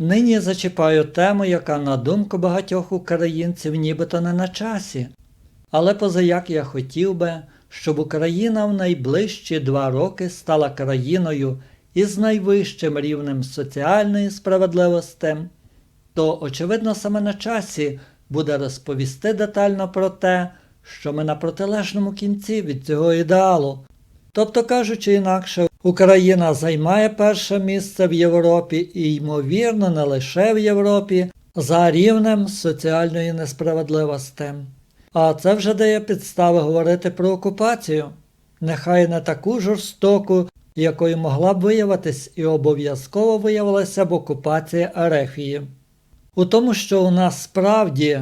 Нині зачіпаю тему, яка, на думку багатьох українців, нібито не на часі. Але позаяк я хотів би, щоб Україна в найближчі два роки стала країною із найвищим рівнем соціальної справедливості, то, очевидно, саме на часі буде розповісти детально про те, що ми на протилежному кінці від цього ідеалу. Тобто, кажучи інакше, Україна займає перше місце в Європі і, ймовірно, не лише в Європі, за рівнем соціальної несправедливості. А це вже дає підстави говорити про окупацію, нехай не таку жорстоку, якою могла б виявитись і обов'язково виявилася б окупація Ерефії. У тому, що у нас справді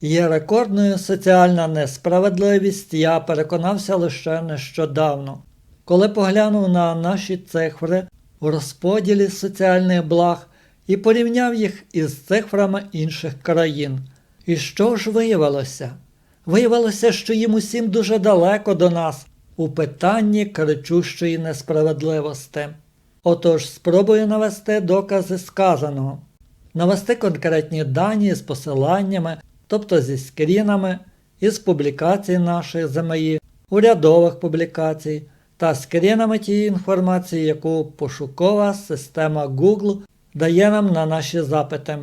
є рекордною соціальна несправедливість, я переконався лише нещодавно, коли поглянув на наші цифри у розподілі соціальних благ і порівняв їх із цифрами інших країн. І що ж виявилося? Виявилося, що їм усім дуже далеко до нас у питанні кричущої несправедливості. Отож, спробую навести докази сказаного, навести конкретні дані з посиланнями, тобто зі скрінами, із публікацій нашої ЗМІ, урядових публікацій та скрінами тієї інформації, яку пошукова система Google дає нам на наші запити.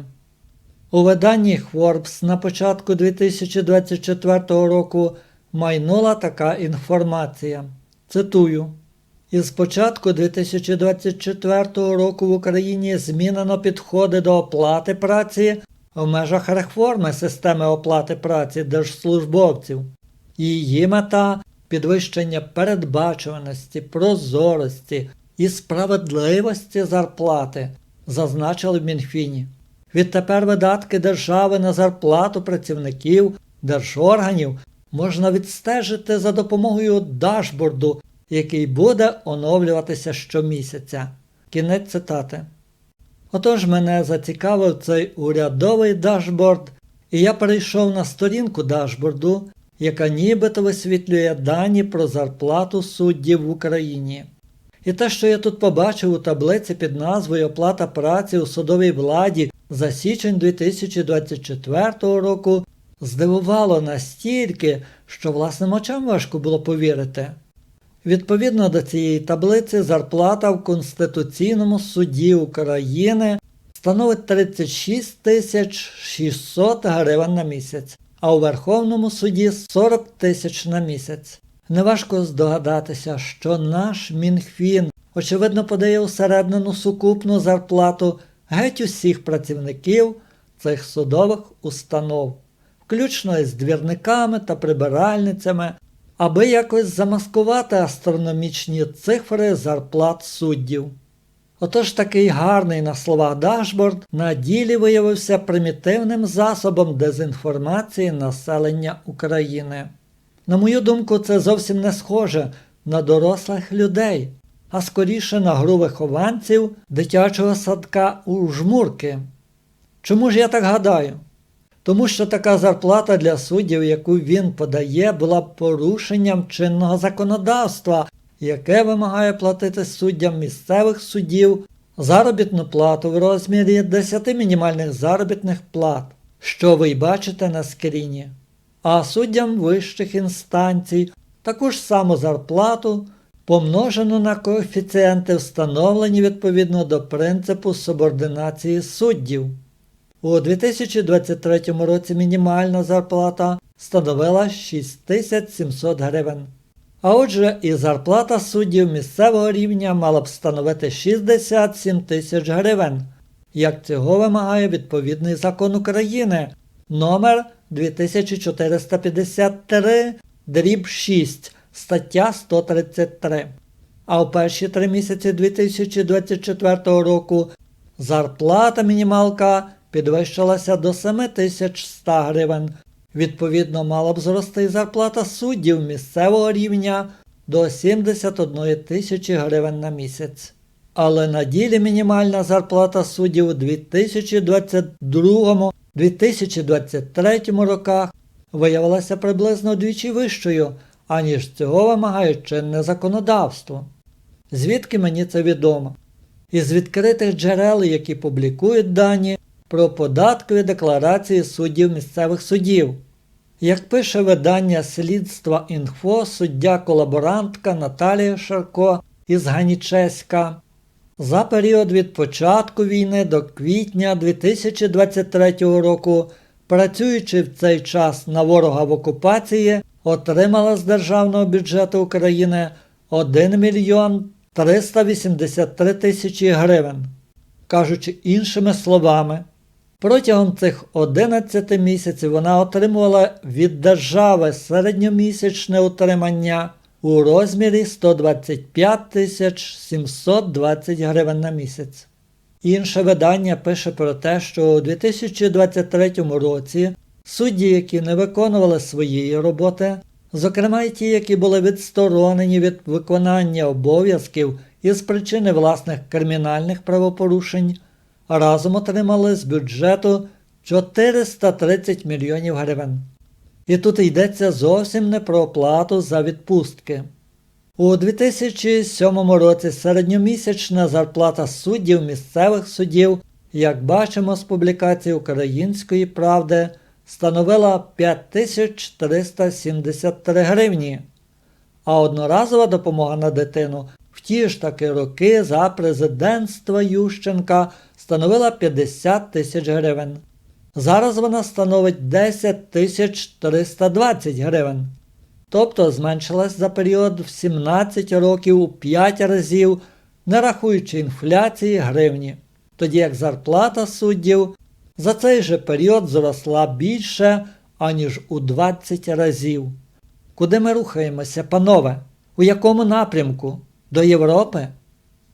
У виданні Forbes на початку 2024 року майнула така інформація. Цитую. Із початку 2024 року в Україні змінено підходи до оплати праці в межах реформи системи оплати праці держслужбовців. Її мета підвищення передбачуваності, прозорості і справедливості зарплати, зазначили в Мінфіні. Відтепер видатки держави на зарплату працівників держорганів можна відстежити за допомогою дашборду, який буде оновлюватися щомісяця. Кінець цитати. Отож мене зацікавив цей урядовий дашборд, і я перейшов на сторінку дашборду, яка нібито висвітлює дані про зарплату суддів в Україні. І те, що я тут побачив у таблиці під назвою Оплата праці у судовій владі за січень 2024 року, здивувало настільки, що власним очам важко було повірити. Відповідно до цієї таблиці, зарплата в Конституційному суді України становить 36 тисяч 600 гривень на місяць, а у Верховному суді 40 тисяч на місяць. Неважко здогадатися, що наш Мінфін, очевидно, подає усереднену сукупну зарплату геть усіх працівників цих судових установ, включно із двірниками та прибиральницями, аби якось замаскувати астрономічні цифри зарплат суддів. Отож такий гарний на словах дашборд на ділі виявився примітивним засобом дезінформації населення України. На мою думку, це зовсім не схоже на дорослих людей, а скоріше на гру вихованців дитячого садка у жмурки. Чому ж я так гадаю? Тому що така зарплата для суддів, яку він подає, була порушенням чинного законодавства, яке вимагає платити суддям місцевих судів заробітну плату в розмірі 10 мінімальних заробітних плат, що ви й бачите на скріні. А суддям вищих інстанцій таку ж саму зарплату помножену на коефіцієнти, встановлені відповідно до принципу субординації суддів. У 2023 році мінімальна зарплата становила 6700 гривень. А отже, і зарплата суддів місцевого рівня мала б становити 67 тисяч гривень, як цього вимагає відповідний закон України номер 2453 дріб 6 стаття 133. А в перші три місяці 2024 року зарплата мінімалка підвищилася до 7100 гривень. Відповідно, мала б зрости зарплата суддів місцевого рівня до 71 тисячі гривень на місяць. Але на ділі мінімальна зарплата суддів у 2022-2023 роках виявилася приблизно двічі вищою, аніж цього вимагає чинне законодавство. Звідки мені це відомо? із відкритих джерел, які публікують дані про податкові декларації суддів місцевих судів. Як пише видання Слідства інфо, суддя-колаборантка Наталія Шарко із Ганічеська, за період від початку війни до квітня 2023 року, працюючи в цей час на ворога в окупації, отримала з державного бюджету України 1 мільйон 383 тисячі гривень. Кажучи іншими словами, протягом цих 11 місяців вона отримувала від держави середньомісячне утримання у розмірі 125 тисяч 720 гривень на місяць. Інше видання пише про те, що у 2023 році судді, які не виконували своєї роботи, зокрема й ті, які були відсторонені від виконання обов'язків із причини власних кримінальних правопорушень, разом отримали з бюджету 430 мільйонів гривень. І тут йдеться зовсім не про оплату за відпустки. У 2007 році середньомісячна зарплата суддів місцевих суддів, як бачимо з публікації Української правди, становила 5373 гривні, а одноразова допомога на дитину в ті ж таки роки за президентства Ющенка становила 50 тисяч гривень. Зараз вона становить 10 тисяч 320 гривень. Тобто зменшилась за період в 17 років у 5 разів, не рахуючи інфляції гривні, тоді як зарплата суддів за цей же період зросла більше, аніж у 20 разів. Куди ми рухаємося, панове? У якому напрямку? До Європи?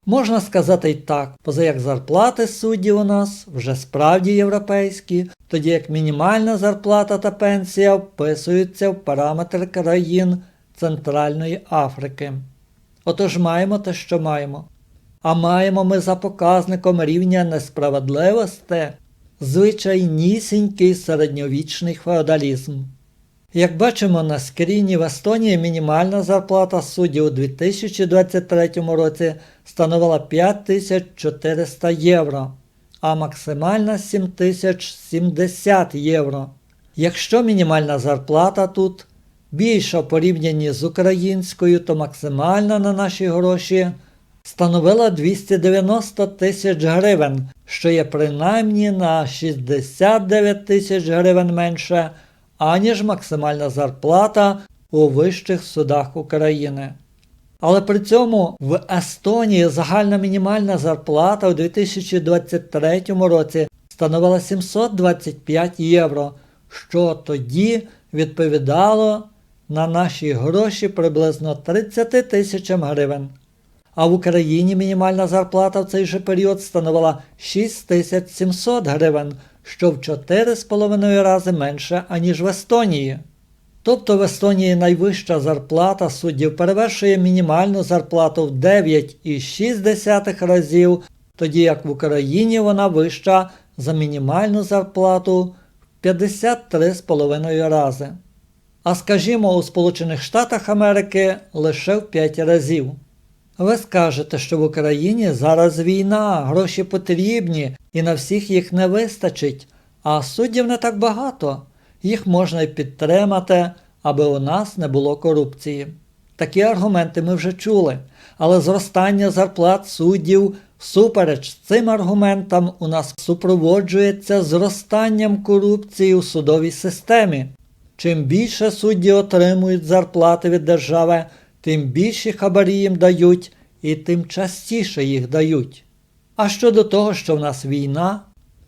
Можна сказати й так, поза як зарплати суддів у нас вже справді європейські, тоді як мінімальна зарплата та пенсія вписуються в параметри країн Центральної Африки. Отож маємо те, що маємо. А маємо ми за показником рівня несправедливості звичайнісінький середньовічний феодалізм. Як бачимо на скріні, в Естонії мінімальна зарплата суддів у 2023 році становила 5400 євро, а максимальна 7070 євро. Якщо мінімальна зарплата тут більша в з українською, то максимальна на наші гроші становила 290 тисяч гривень, що є принаймні на 69 тисяч гривень менше аніж максимальна зарплата у вищих судах України. Але при цьому в Естонії загальна мінімальна зарплата у 2023 році становила 725 євро, що тоді відповідало на наші гроші приблизно 30 тисячам гривень. А в Україні мінімальна зарплата в цей же період становила 6700 гривень, що в 4,5 рази менше, аніж в Естонії. Тобто в Естонії найвища зарплата суддів перевершує мінімальну зарплату в 9,6 разів, тоді як в Україні вона вища за мінімальну зарплату в 53,5 рази. А скажімо, у Сполучених Штатах Америки лише в 5 разів. Ви скажете, що в Україні зараз війна, гроші потрібні і на всіх їх не вистачить, а суддів не так багато. Їх можна й підтримати, аби у нас не було корупції. Такі аргументи ми вже чули, але зростання зарплат суддів всупереч цим аргументам у нас супроводжується зростанням корупції у судовій системі. Чим більше судді отримують зарплати від держави, тим більші хабарі їм дають і тим частіше їх дають. А щодо того, що в нас війна,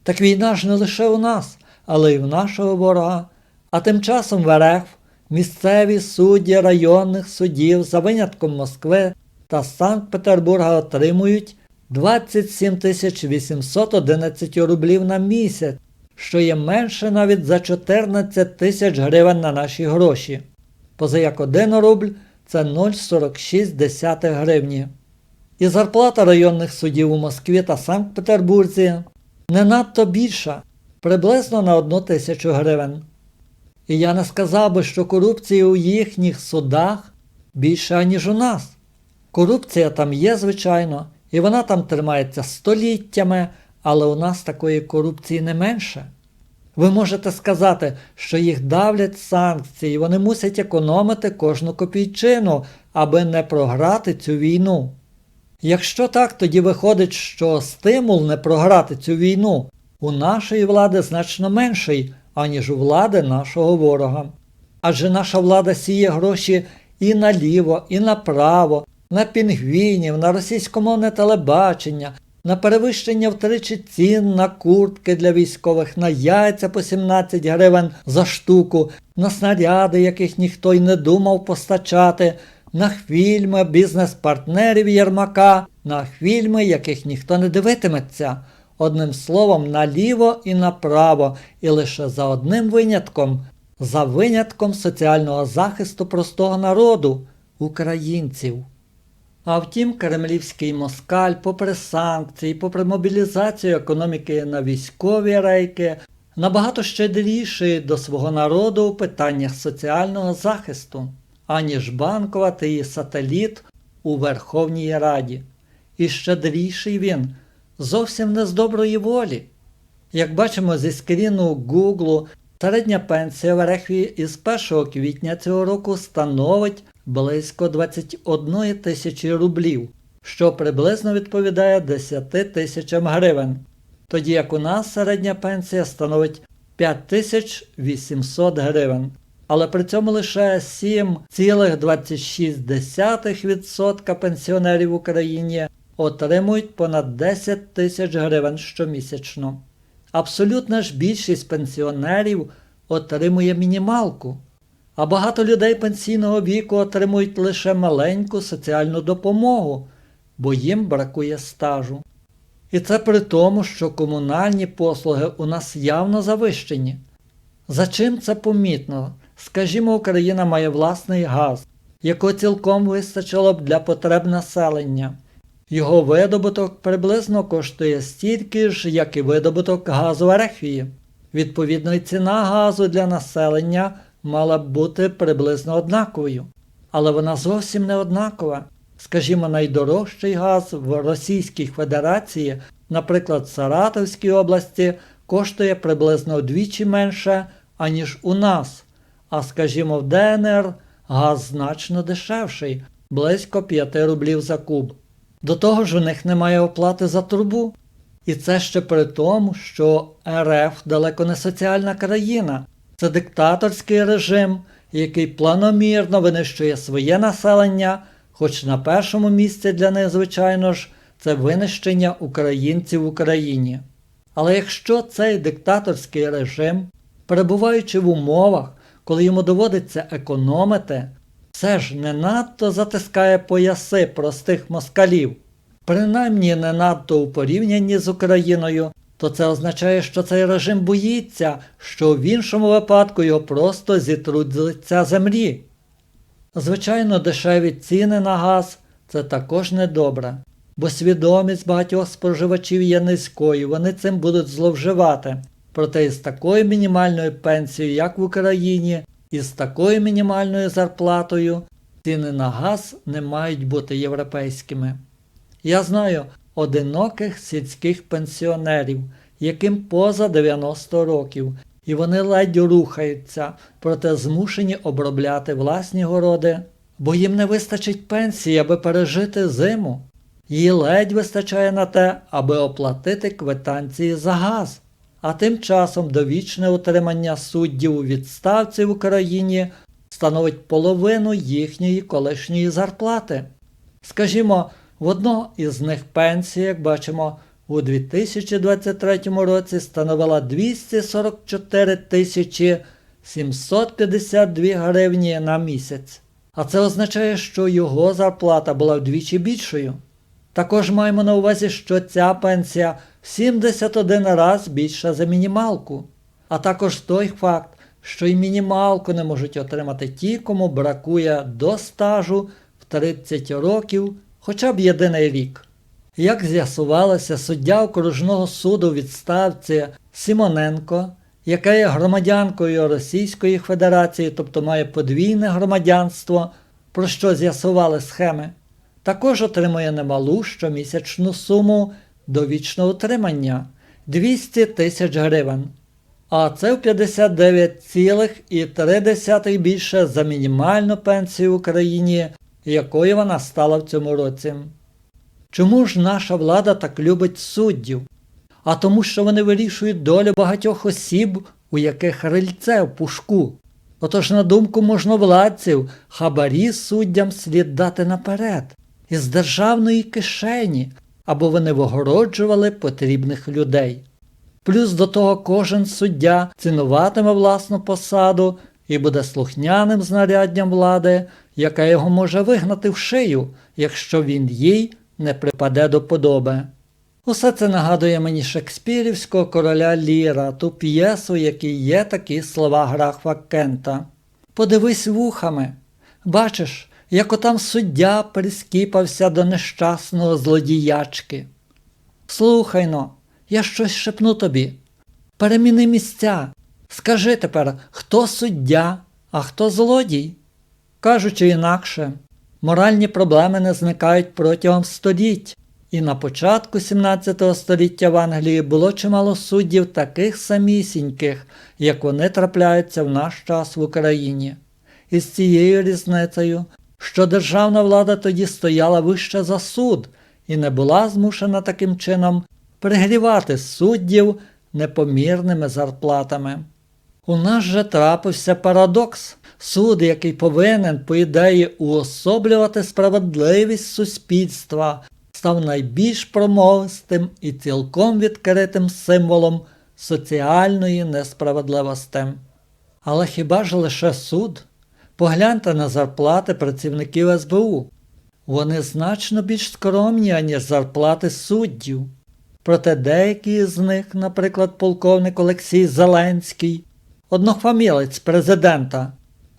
так війна ж не лише у нас, але й в нашого ворога. А тим часом в РФ місцеві судді районних судів за винятком Москви та Санкт-Петербурга отримують 27 811 рублів на місяць, що є менше навіть за 14 тисяч гривень на наші гроші. Поза як 1 рубль це 0,46 гривні. І зарплата районних судів у Москві та Санкт-Петербурзі не надто більша, приблизно на 1 тисячу гривень. І я не сказав би, що корупція у їхніх судах більша, ніж у нас. Корупція там є, звичайно, І вона там тримається століттями, але у нас такої корупції не менше. Ви можете сказати, що їх давлять санкції, вони мусять економити кожну копійчину, аби не програти цю війну. Якщо так, тоді виходить, що стимул не програти цю війну у нашої влади значно менший, аніж у влади нашого ворога. Адже наша влада сіє гроші і наліво, і направо, на пінгвінів, на російськомовне телебачення, на перевищення втричі цін на куртки для військових, на яйця по 17 гривень за штуку, на снаряди, яких ніхто й не думав постачати, на фільми бізнес-партнерів Єрмака, на фільми, яких ніхто не дивитиметься. Одним словом, наліво і направо, і лише за одним винятком, за винятком соціального захисту простого народу, українців. А втім, кремлівський москаль, попри санкції, попри мобілізацію економіки на військові рейки, набагато щедріший до свого народу у питаннях соціального захисту, аніж банкова її сателіт у Верховній Раді. І щедріший він зовсім не з доброї волі. Як бачимо зі скріну Гуглу, середня пенсія в Ерехві із 1 квітня цього року становить близько 21 тисячі рублів, що приблизно відповідає 10 тисячам гривень, тоді як у нас середня пенсія становить 5800 гривень. Але при цьому лише 7,26% пенсіонерів в Україні отримують понад 10 тисяч гривень щомісячно. Абсолютна ж більшість пенсіонерів отримує мінімалку, а багато людей пенсійного віку отримують лише маленьку соціальну допомогу, бо їм бракує стажу. І це при тому, що комунальні послуги у нас явно завищені. За чим це помітно? Скажімо, Україна має власний газ, якого цілком вистачило б для потреб населення. Його видобуток приблизно коштує стільки ж, як і видобуток газу Ерефії. Відповідно, і ціна газу для населення мала б бути приблизно однаковою. Але вона зовсім не однакова. Скажімо, найдорожчий газ в Російській Федерації, наприклад, в Саратовській області, коштує приблизно вдвічі менше, аніж у нас. А скажімо, в ДНР газ значно дешевший, близько 5 рублів за куб. До того ж у них немає оплати за трубу. І це ще при тому, що РФ далеко не соціальна країна, це диктаторський режим, який планомірно винищує своє населення, хоч на першому місці для них, звичайно ж, це винищення українців в Україні. Але якщо цей диктаторський режим, перебуваючи в умовах, коли йому доводиться економити, все ж не надто затискає пояси простих москалів, принаймні не надто у порівнянні з Україною, то це означає, що цей режим боїться, що в іншому випадку його просто зітруть з лиця землі. Звичайно, дешеві ціни на газ це також недобре, бо свідомість багатьох споживачів є низькою, вони цим будуть зловживати. Проте із такою мінімальною пенсією, як в Україні, і з такою мінімальною зарплатою ціни на газ не мають бути європейськими. Я знаю одиноких сільських пенсіонерів, яким поза 90 років, і вони ледь рухаються, проте змушені обробляти власні городи, бо їм не вистачить пенсії, аби пережити зиму. Їй ледь вистачає на те, аби оплатити квитанції за газ. А тим часом довічне утримання суддів у відставці в Україні становить половину їхньої колишньої зарплати. Скажімо, в одного із них пенсія, як бачимо, у 2023 році становила 244 тисячі 752 гривні на місяць. А це означає, що його зарплата була вдвічі більшою. Також маємо на увазі, що ця пенсія в 71 раз більша за мінімалку, а також той факт, що й мінімалку не можуть отримати ті, кому бракує до стажу в 30 років хоча б єдиний рік. Як з'ясувалося, суддя окружного суду відставці Симоненко, яка є громадянкою Російської Федерації, тобто має подвійне громадянство, про що з'ясували схеми, також отримує немалу щомісячну суму довічного утримання 200 тисяч гривень. А це в 59,3 більше за мінімальну пенсію в Україні, якою вона стала в цьому році. Чому ж наша влада так любить суддів? А тому, що вони вирішують долю багатьох осіб, у яких рильце в пушку. Отож, на думку можновладців, хабарі суддям слід дати наперед, із державної кишені, або вони вигороджували потрібних людей. Плюс до того кожен суддя цінуватиме власну посаду і буде слухняним знаряддям влади, яка його може вигнати в шию, якщо він їй не припаде до подоби. Усе це нагадує мені шекспірівського короля Ліра, ту п'єсу, якій є такі слова графа Кента. Подивись вухами. Бачиш, як отам суддя прискіпався до нещасного злодіячки. Слухай но, я щось шепну тобі. Переміни місця. Скажи тепер, хто суддя, а хто злодій? Кажучи інакше, моральні проблеми не зникають протягом століть, і на початку 17 століття в Англії було чимало суддів таких самісіньких, як вони трапляються в наш час в Україні. Із цією різницею, що державна влада тоді стояла вище за суд і не була змушена таким чином пригрівати суддів непомірними зарплатами. У нас же трапився парадокс. Суд, який повинен, по ідеї, уособлювати справедливість суспільства, став найбільш промовистим і цілком відкритим символом соціальної несправедливості. Але хіба ж лише суд? Погляньте на зарплати працівників СБУ. Вони значно більш скромні, аніж зарплати суддів. Проте деякі з них, наприклад, полковник Олексій Зеленський, однофамілець президента,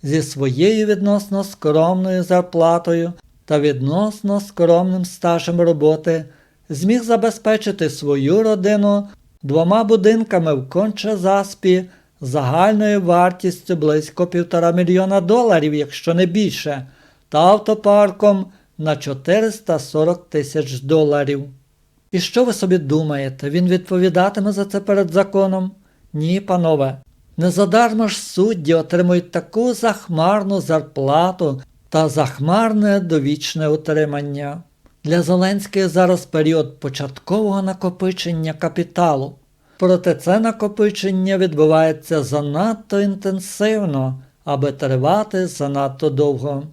зі своєю відносно скромною зарплатою та відносно скромним стажем роботи, зміг забезпечити свою родину двома будинками в Кончезаспі загальною вартістю близько півтора мільйона доларів, якщо не більше, та автопарком на 440 тисяч доларів. І що ви собі думаєте, він відповідатиме за це перед законом? Ні, панове. Незадарма ж судді отримують таку захмарну зарплату та захмарне довічне утримання. Для Зеленського зараз період початкового накопичення капіталу. Проте це накопичення відбувається занадто інтенсивно, аби тривати занадто довго.